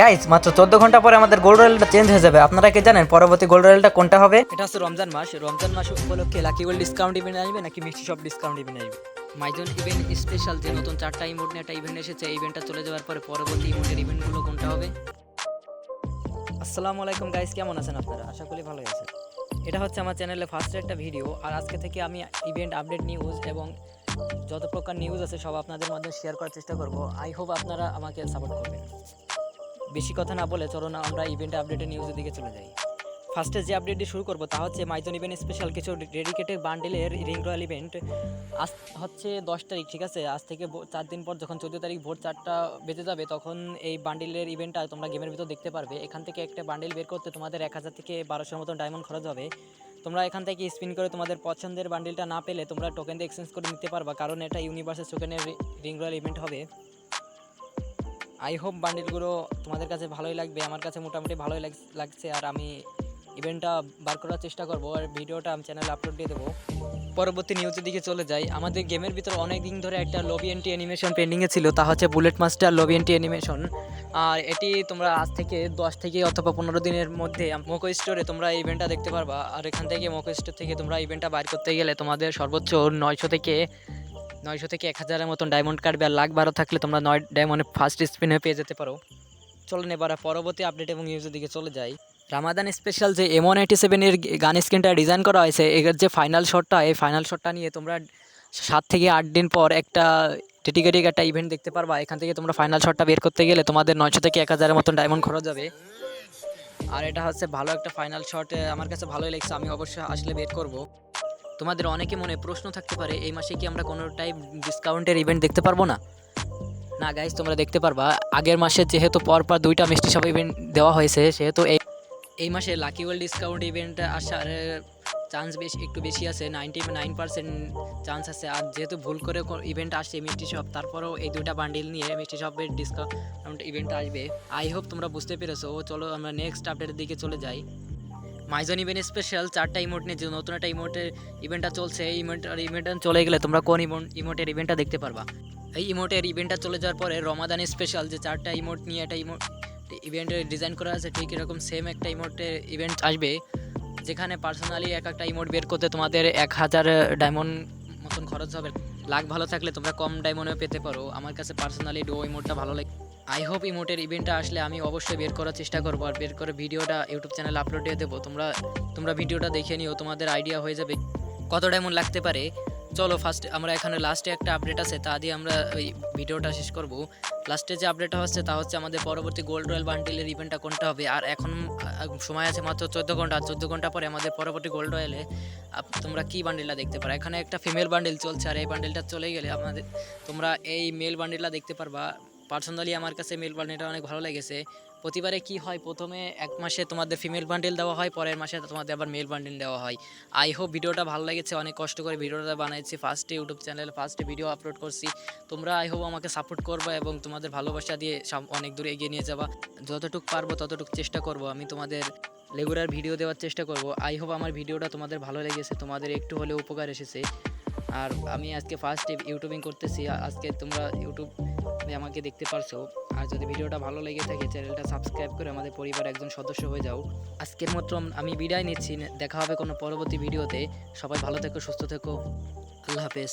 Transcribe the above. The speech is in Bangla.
গাইজ মাত্র চোদ্দ ঘণ্টা পরে আমাদের গোল্ড রয়েলটা চেঞ্জ হয়ে যাবে। আপনারা কি জানেন পরবর্তী গোল্ড রয়েলটা কোনটা হবে? এটা হচ্ছে রমজান মাস। রমজান মাস উপলক্ষে লাকি গোল্ড ডিসকাউন্ট ইভেন্ট আসবে, নাকি মিষ্টি সব ডিসকাউন্ট ইভেন্ট আসবে? মাইজন ইভেন্ট স্পেশাল যে নতুন চারটা ইমোট নিয়ে একটা ইভেন্ট এসেছে, এই ইভেন্টটা চলে যাওয়ার পরে পরবর্তী ইমোটের ইভেন্টগুলো কোনটা হবে? আসসালামু আলাইকুম গাইস কেমন আছেন আপনারা? আশা করি ভালোই আছেন। এটা হচ্ছে আমার চ্যানেলে ফার্স্ট একটা ভিডিও আর আজকে থেকে আমি ইভেন্ট আপডেট নিউজ এবং যত প্রকার নিউজ আছে, সব আপনাদের মধ্যে শেয়ার করার চেষ্টা করব। আই হোপ আপনারা আমাকে সাপোর্ট করবেন। বেশি কথা না বলে চলো না, আমরা ইভেন্ট আপডেটের নিউজের দিকে চলে যাই। ফার্স্টে যে আপডেটটি শুরু করব, তা হচ্ছে মাইজন ইভেন্ট স্পেশাল কিছু ডেডিকেটেড বান্ডেলের রিং রয়্যাল ইভেন্ট আজ হচ্ছে দশ তারিখ, ঠিক আছে? আজ থেকে চার দিন পর যখন চোদ্দ তারিখ ভোর চারটা বেজে যাবে, তখন এই বান্ডেলের ইভেন্টটা তোমরা গেমের ভিতর দেখতে পারবে। এখান থেকে একটা বান্ডেল বের করতে তোমাদের এক হাজার থেকে বারোশোর মতন ডায়মন্ড খরচ হবে। তোমরা এখান থেকে স্পিন করে তোমাদের পছন্দের বান্ডেলটা না পেলে, তোমরা টোকেন দিয়ে এক্সচেঞ্জ করে নিতে পারবা, কারণ এটা ইউনিভার্সাল টোকেনের রিং রয়্যাল ইভেন্ট হবে। আই হোপ বান্ডিলগুলো তোমাদের কাছে ভালোই লাগবে। আমার কাছে মোটামুটি ভালোই লাগ- লাগছে আর আমি ইভেন্টটা বার করার চেষ্টা করব আর ভিডিওটা আমি চ্যানেলে আপলোড দিয়ে দেবো। পরবর্তী নিউজের দিকে চলে যাই। আমাদের গেমের ভিতর অনেক দিন ধরে একটা লবি এন্টি অ্যানিমেশন পেন্ডিংয়ে ছিল। তা হচ্ছে bullet master lobby anti animation আর এটি তোমরা আজ থেকে দশ থেকে অথবা পনেরো দিনের মধ্যে মোকো স্টোরে তোমরা ইভেন্টটা দেখতে পারবা। আর এখান থেকে মোকো স্টোর থেকে তোমরা ইভেন্টটা বাইর করতে গেলে তোমাদের সর্বোচ্চ নয়শো থেকে নয়শো থেকে এক হাজারের মতন ডায়মন্ড কাটবে আর লাখ বারো থাকলে তোমরা নয় ডায়মন্ডে ফার্স্ট স্পিনে পেয়ে যেতে পারো। চলেন এবার পরবর্তী আপডেট এবং নিউজের দিকে চলে যাই। রামাদান স্পেশাল যে এম ওয়ান এইটি সেভেনের গান স্ক্রিনটা ডিজাইন করা হয়েছে, এর যে ফাইনাল শটটা এই ফাইনাল শটটা নিয়ে তোমরা সাত থেকে আট দিন পর একটা টেটিকেটিক একটা ইভেন্ট দেখতে পারবা। এখান থেকে তোমরা ফাইনাল শটটা বের করতে গেলে তোমাদের নয়শো থেকে এক হাজারের মতন ডায়মন্ড খরচ যাবে আর এটা হচ্ছে ভালো একটা ফাইনাল শট আমার কাছে ভালোই লাগছে, আমি অবশ্যই আসলে বের করব। তোমাদের অনেকে মনে প্রশ্ন থাকতে পারে, এই মাসে কি আমরা কোনো টাইপ ডিসকাউন্টের ইভেন্ট দেখতে পারব না? না গাইজ তোমরা দেখতে পারবা। আগের মাসে যেহেতু পরপর দুইটা মিষ্টি সব ইভেন্ট দেওয়া হয়েছে, সেহেতু এই এই মাসে লাকি ওয়ার্ল্ড ডিসকাউন্ট ইভেন্ট আসার চান্স বেশি, একটু বেশি আছে নাইনটি নাইন পার্সেন্ট চান্স আছে। আর যেহেতু ভুল করে ইভেন্ট আসছে মিষ্টি শপ, তারপরেও এই দুইটা বান্ডিল নিয়ে মিষ্টি শপের ডিসকাউন্ট ইভেন্ট আসবে। আই হোপ তোমরা বুঝতে পেরেছ। চলো আমরা নেক্সট আপডেটের দিকে চলে যাই। মাইজন ইভেন্ট স্পেশাল চারটা ইমোট নিয়ে যে নতুন একটা ইমোটের ইভেন্টটা চলছে, এই আর ইভেন্টটা চলে গেলে তোমরা কোন ইমোটের ইভেন্টটা দেখতে পারবা? এই ইমোটের ইভেন্টটা চলে যাওয়ার পরে রমাদান স্পেশাল যে চারটা ইমোট নিয়ে একটা ইমোট ইভেন্টের ডিজাইন করা আছে, ঠিক এরকম সেম একটা ইমোটের ইভেন্ট আসবে, যেখানে পার্সোনালি এক একটা ইমোট বের করতে তোমাদের এক হাজার ডায়মন্ড মতন খরচ হবে। লাখ ভালো থাকলে তোমরা কম ডায়মন্ডে পেতে পারো। আমার কাছে পার্সোনালি ডো ইমোটটা ভালো লাগে। আই হোপ ইমোটের ইভেন্টটা আসলে আমি অবশ্যই বের করার চেষ্টা করব আর বের করে ভিডিওটা ইউটিউব চ্যানেলে আপলোড দিয়ে দেবো। তোমরা তোমরা ভিডিওটা দেখে নিও, তোমাদের আইডিয়া হয়ে যাবে। কত ডায়মন্ড লাগতে পারে? চলো ফার্স্ট আমরা এখানে লাস্টে একটা আপডেট আছে, তা দিয়ে আমরা ওই ভিডিওটা শেষ করব। লাস্টে যে আপডেটটা হচ্ছে, তা হচ্ছে আমাদের পরবর্তী গোল্ড রয়্যাল বান্ডিলের ইভেন্টটা কোনটা হবে? আর এখন সময় আছে মাত্র চোদ্দ ঘণ্টা চোদ্দ ঘণ্টা পরে আমাদের পরবর্তী গোল্ড রয়্যালে তোমরা কি বান্ডিলটা দেখতে পারো? এখানে একটা ফিমেল বান্ডিল চলছে, আর এই বান্ডিলটা চলে গেলে আমাদের, তোমরা এই মেল বান্ডিলটা দেখতে পারবা। পার্সোনালি আমার কাছে মেল বান্ডিলটা অনেক ভালো লেগেছে। প্রতিবারে কি হয়, প্রথমে এক মাসে তোমাদের ফিমেল বান্ডিল দেওয়া হয়, পরের মাসে তোমাদের আবার মেল বান্ডিল দেওয়া হয়। আই হোপ ভিডিওটা ভালো লেগেছে, অনেক কষ্ট করে ভিডিওটা বানাইছি। ফার্স্টে ইউটিউব চ্যানেলে ফার্স্টে ভিডিও আপলোড করছি। তোমরা আই হোপ আমাকে সাপোর্ট করবে এবং তোমাদের ভালোবাসা দিয়ে অনেক দূরে এগিয়ে নিয়ে যাবা। যতটুকু পারব ততটুকু চেষ্টা করব। আমি তোমাদের রেগুলার ভিডিও দেওয়ার চেষ্টা করব। আই হোপ আমার ভিডিওটা তোমাদের ভালো লেগেছে, তোমাদের একটু হলেও উপকার এসেছে। আর আমি আজকে ফার্স্ট ইউটিউবিং করতেছি আজকে তোমরা ইউটিউব আমাকে দেখতে পারছ। আর যদি ভিডিওটা ভালো লেগে থাকে, চ্যানেলটা সাবস্ক্রাইব করে আমাদের পরিবার একজন সদস্য হয়ে যাও। আজকের মতো আমি বিদায় নিচ্ছি। দেখা হবে কোনো পরবর্তী ভিডিওতে। সবাই ভালো থেকো, সুস্থ থেকো। আল্লাহ হাফেজ।